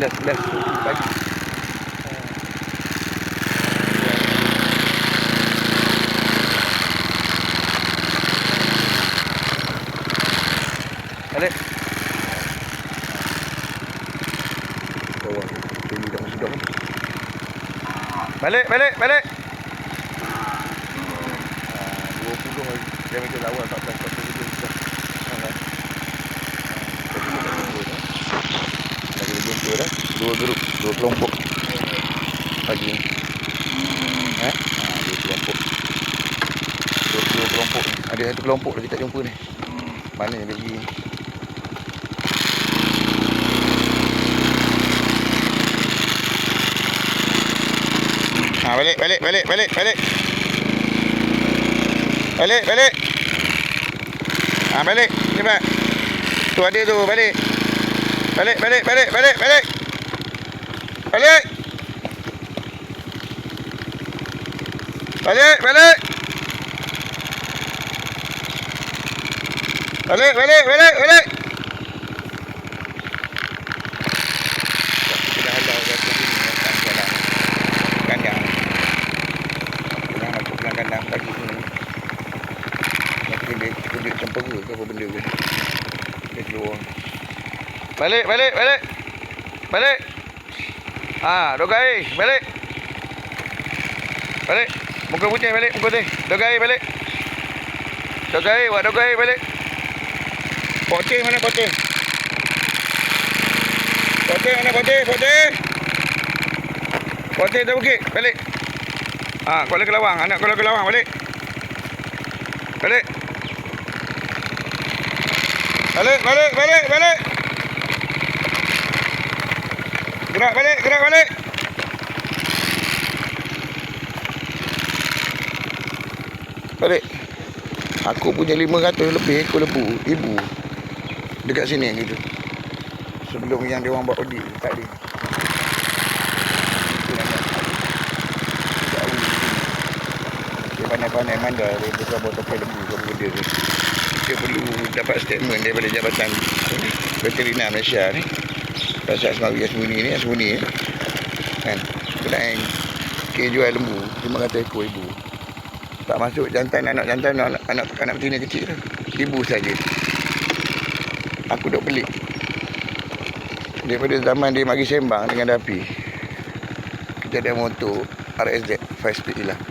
11 11 pagi. Balik. Bawah. Ini dah masuk dah. Balik, balik, balik. Ah, 20 hari. Dia macam awal 14 14 itu sudah. Kan? Lagi lebih dua grup, dua kelompok. Pagi ni. Eh? Ha, dua kelompok. Dua, dua kelompok ni. Ada satu kelompok lagi tak jumpa ni. Mana yang pergi? Ha, balik, balik, balik, balik, balik. Balik, balik. Ha, balik. Cepat. Tu ada tu, balik. Balik, balik, balik, balik, balik. Balik. Balik, balik. Balik, balik, balik, balik. Kita dah halau dah ke sini kat kandang. Kandang. Kita nak pulang kandang pagi ni. Mungkin dia kejut cempera ke apa benda ke. Dia keluar. Balik, balik, balik. Balik. Ha, dogai, balik. Balik. Muka putih balik, muka putih. Dogai balik. Dogai, buat dogai balik. Potih mana potih? Potih mana potih? Potih. Potih dah bukit, balik. Ha, Kuala Kelawang, anak Kuala Kelawang balik. Balik. Balik, balik, balik, balik. Gerak balik, gerak balik. Balik. Aku punya 500 lebih ekor lembu, ibu. Dekat sini gitu. Sebelum yang dia orang bawa audit. Dia pandai-pandai mandar dia buka botol lembu ke benda tu. Dia perlu dapat statement daripada Jabatan Veterina Malaysia ni. Pasal Asmawi Asmuni ni, Asmuni ni. Kan? Kenaan ke jual lembu 500 ekor ibu. Tak masuk jantan anak jantan anak anak, anak betina kecil tu. Ibu saja. Aku duk pelik. Daripada zaman dia mari sembang dengan Dapi. Kita ada motor RSZ 5 speed hilang.